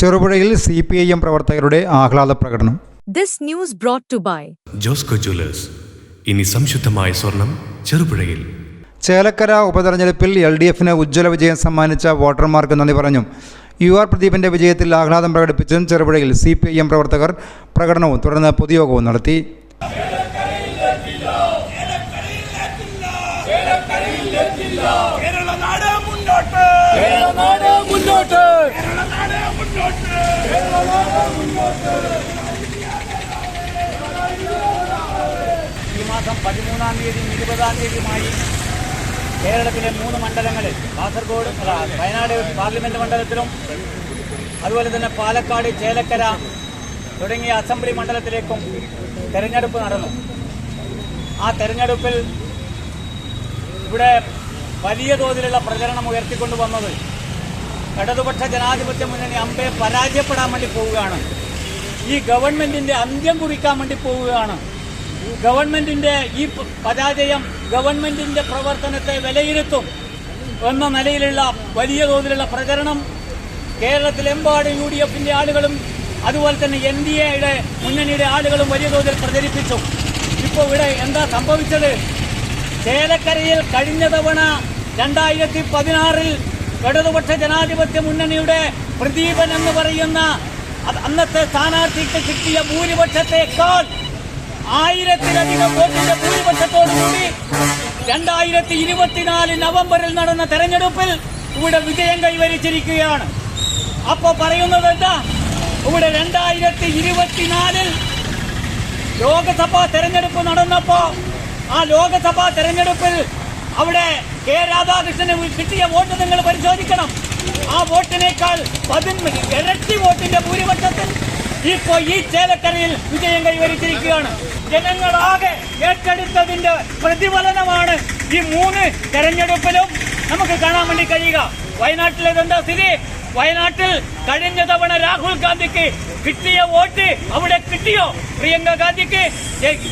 ചെറുപുഴയിൽ C P I M പ്രവർത്തകരുടെ ആഹ്ലാദ പ്രകടനം. This news brought to by Josco jewellers ഇനി സംശുദ്ധമായ സ്വർണം ചെറുപുഴയിൽ. ചേലക്കര ഉപതെരഞ്ഞെടുപ്പിൽ എൽ ഡി എഫിന് ഉജ്ജ്വല വിജയം സമ്മാനിച്ച വോട്ടർമാർക്ക് നന്ദി പറഞ്ഞു. യു ആർ പ്രദീപിന്റെ വിജയത്തിൽ ആഹ്ലാദം പ്രകടിപ്പിച്ചും ചെറുപുഴയിൽ സി പി ഐ എം പ്രവർത്തകർ പ്രകടനവും തുടർന്ന് പൊതുയോഗവും നടത്തി. ഈ മാസം പതിമൂന്നാം തീയതി ഇരുപതാം തീയതിയുമായി കേരളത്തിലെ മൂന്ന് മണ്ഡലങ്ങളിൽ കാസർഗോഡ് വയനാട് പാർലമെന്റ് മണ്ഡലത്തിലും അതുപോലെ തന്നെ പാലക്കാട് ചേലക്കര തുടങ്ങിയ അസംബ്ലി മണ്ഡലത്തിലേക്കും തെരഞ്ഞെടുപ്പ് നടന്നു. ആ തെരഞ്ഞെടുപ്പിൽ ഇവിടെ വലിയ തോതിലുള്ള പ്രചരണം ഉയർത്തിക്കൊണ്ടുവന്നത് ഇടതുപക്ഷ ജനാധിപത്യ മുന്നണി അമ്പയെ പരാജയപ്പെടാൻ വേണ്ടി പോവുകയാണ്. ഈ ഗവൺമെന്റിന്റെ അന്ത്യം കുറിക്കാൻ വേണ്ടി പോവുകയാണ്. ഗവൺമെന്റിന്റെ ഈ പരാജയം ഗവൺമെന്റിന്റെ പ്രവർത്തനത്തെ വിലയിരുത്തും എന്ന നിലയിലുള്ള വലിയ തോതിലുള്ള പ്രചരണം കേരളത്തിലെമ്പാടും യു ഡി എഫിന്റെ ആളുകളും അതുപോലെ തന്നെ എൻ ഡി എയുടെ മുന്നണിയുടെ ആളുകളും വലിയ തോതിൽ പ്രചരിപ്പിച്ചു. ഇപ്പോൾ ഇവിടെ എന്താ സംഭവിച്ചത്? ചേലക്കരയിൽ കഴിഞ്ഞ തവണ രണ്ടായിരത്തി പതിനാറിൽ ഇടതുപക്ഷ ജനാധിപത്യ മുന്നണിയുടെ പ്രദീപൻ എന്ന് പറയുന്ന അന്നത്തെ സ്ഥാനാർത്ഥിക്ക് കിട്ടിയ ഭൂരിപക്ഷത്തെക്കാൾ ആയിരത്തിലധികം വോട്ടിന്റെ ഭൂരിപക്ഷത്തോടുകൂടി രണ്ടായിരത്തി ഇരുപത്തിനാല് നവംബറിൽ നടന്ന തെരഞ്ഞെടുപ്പിൽ ഇവിടെ വിജയം കൈവരിച്ചിരിക്കുകയാണ്. അപ്പൊ പറയുന്നത് എന്താ? ഇവിടെ രണ്ടായിരത്തി ഇരുപത്തിനാലിൽ ലോകസഭാ തെരഞ്ഞെടുപ്പ് നടന്നപ്പോ ആ ലോകസഭാ തെരഞ്ഞെടുപ്പിൽ അവിടെ കെ രാധാകൃഷ്ണന് കിട്ടിയ വോട്ട് നിങ്ങൾ പരിശോധിക്കണം. ആ വോട്ടിനേക്കാൾ ഇരട്ടി വോട്ടിന്റെ ഭൂരിപക്ഷത്തിൽ ഇപ്പോ ഈ ചേലക്കരയിൽ വിജയം കൈവരിച്ചിരിക്കുകയാണ്. ജനങ്ങളാകെ ഏറ്റെടുത്തതിന്റെ പ്രതിഫലനമാണ് ഈ മൂന്ന് തെരഞ്ഞെടുപ്പിലും നമുക്ക് കാണാൻ വേണ്ടി കഴിയുക. വയനാട്ടിലെ എന്താ സ്ഥിതി? വയനാട്ടിൽ കഴിഞ്ഞ തവണ രാഹുൽ ഗാന്ധിക്ക് കിട്ടിയ വോട്ട് അവിടെ കിട്ടിയോ? പ്രിയങ്ക ഗാന്ധിക്ക്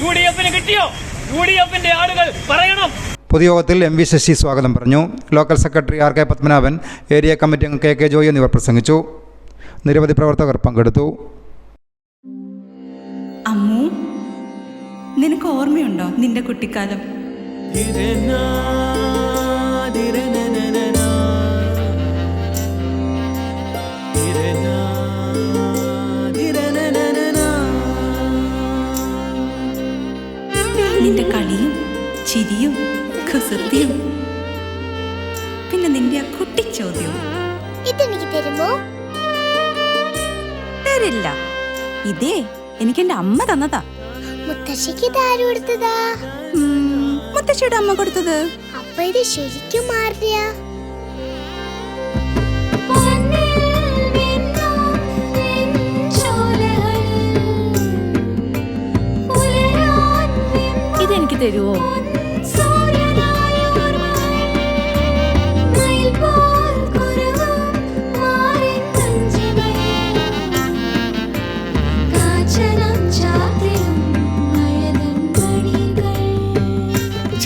യു ഡി എഫിന് കിട്ടിയോ? യു ഡി എഫിന്റെ ആളുകൾ പറയണം. പൊതുയോഗത്തിൽ എം വി ശശി സ്വാഗതം പറഞ്ഞു. Local secretary R K Padmanabhan area committee അംഗം കെ കെ ജോയി എന്നിവർ പ്രസംഗിച്ചു. നിരവധി പ്രവർത്തകർ പങ്കെടുത്തു. അമ്മു നിനക്ക് ഓർമ്മയുണ്ടോ നിന്റെ കുട്ടിക്കാലം? നിന്റെ കളിയും ചിരിയും കുസൃതിയും പിന്നെ നിന്റെ ആ കുട്ടിച്ചോദ്യവും ഇതെനിക്ക് തരുമോ? തരില്ല. ഇതേ എനിക്ക് എന്റെ അമ്മ തന്നതാ. മുത്തശ്ശിക്ക് ഇത് ആര് കൊടുത്തതാ? ഉം, മുത്തശ്ശിയുടെ അമ്മ കൊടുത്തത്. അപ്പൊ ഇത് ശരിക്കും മാറിയ ഇതെനിക്ക് തരുമോ